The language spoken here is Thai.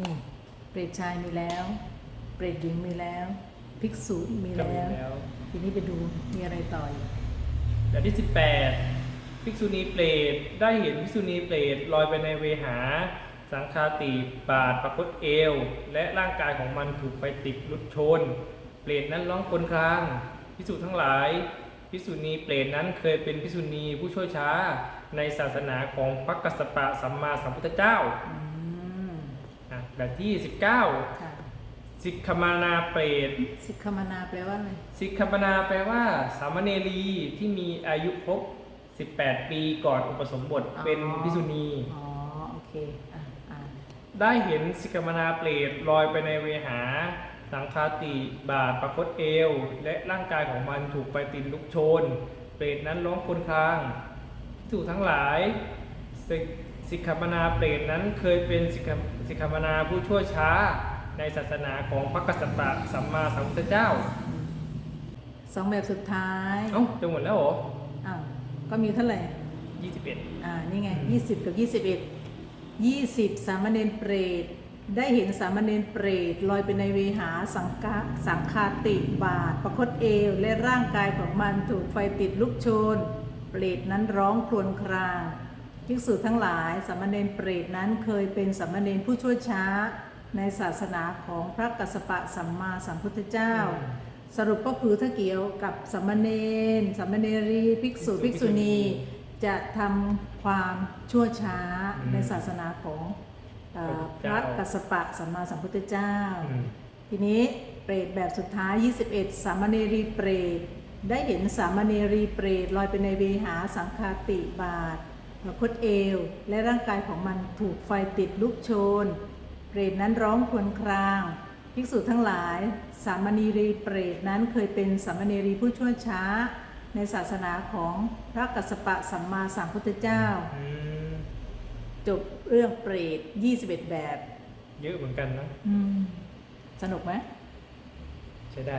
นี่เปรตชายมีแล้ว เปรตหญิงมีแล้ว ภิกษุมีก็มีแล้ว แล้ว ทีนี้ไปดูมีอะไรต่ออีกอย่างที่ 18 ภิกษุณีเปรตได้เห็นภิกษุณีเปรตลอยไปในเวหา สังคาติบาทประคตเอว และร่างกายของมันถูกไฟติดลุกโชน เปรตนั้นร้องครวรครางภิกษุทั้งหลายภิกษุณีเปรตนั้นเคยเป็นภิกษุณีผู้ช่วยช้า ในศาสนาของพระกัสสปะสัมมาสัมพุทธเจ้า อืม อะแบบที่19ค่ะสิกขมานาเปรตสิกขมานาแปลว่าอะไรสิกขปนาแปลว่า สามเณรีที่มีอายุครบ18 ปีก่อนอุปสมบทอ๋อเป็นพิกษุณี อ๋อ โอเค อะอ่านได้เห็นสิกขปนาเปรตลอยไปในเวหา สังคาติบาทประคตเอว และร่างกายของมันถูกไฟติดลุกโชน เปรตนั้นร้องครวรครางภิกษุทั้งหลายสิก สิกขปนาเปรตนั้นเคยเป็นสิกขสิกขปนาผู้ชั่วช้าในศาสนาของพระกัสสปะสัมมาสัมพุทธเจ้าสองแบบสุดท้ายเอ้าจะหมดแล้วเหรออ้าวก็มีเท่าไหร่21อ่านี่ไงอืมยี่สิบกับยี่สิบเอ็ดยี่สิบสามเณรเปรตได้เห็นสามเณรเปรตลอยไปในเวหาสังกาสังคาติบาทประคตเอว และร่างกายของมันถูกไฟติดลุกโชน เปรตนั้นร้องครวญคราง ภิกษุทั้งหลายสามเณรเปรตนั้นเคยเป็นสามเณรผู้ชั่วช้า ในศาสนาของพระกัสสปะสัมมาสัมพุทธเจ้า สรุปก็คือถ้าเกี่ยวกับสามเณรสามเณรีภิกษุภิกษุณีจะทำความชั่วช้าอืมในศาสนาของเอ่อพพระระเจ้ากัสสปะสัมมาสัมพุทธเจ้าอืมทีนี้เปรตแบบสุดท้าย 21 สามเณรีเปรตได้เห็นสามเณรีเปรตลอยไปในเวหาสังคาติบาทประ คตเอว และร่างกายของมันถูกไฟติดลุกโชน เปรตนั้นร้องครวญคราง ภิกษุทั้งหลาย สามเณรีเปรตนั้นเคยเป็นสามเณรีผู้ชั่วช้า ในศาสนาของพระกัสสปะสัมมาสัมพุทธเจ้าอืมจบเรื่องเปรต 21 แบบ เยอะเหมือนกันนะอืมสนุกไหมใช้ได้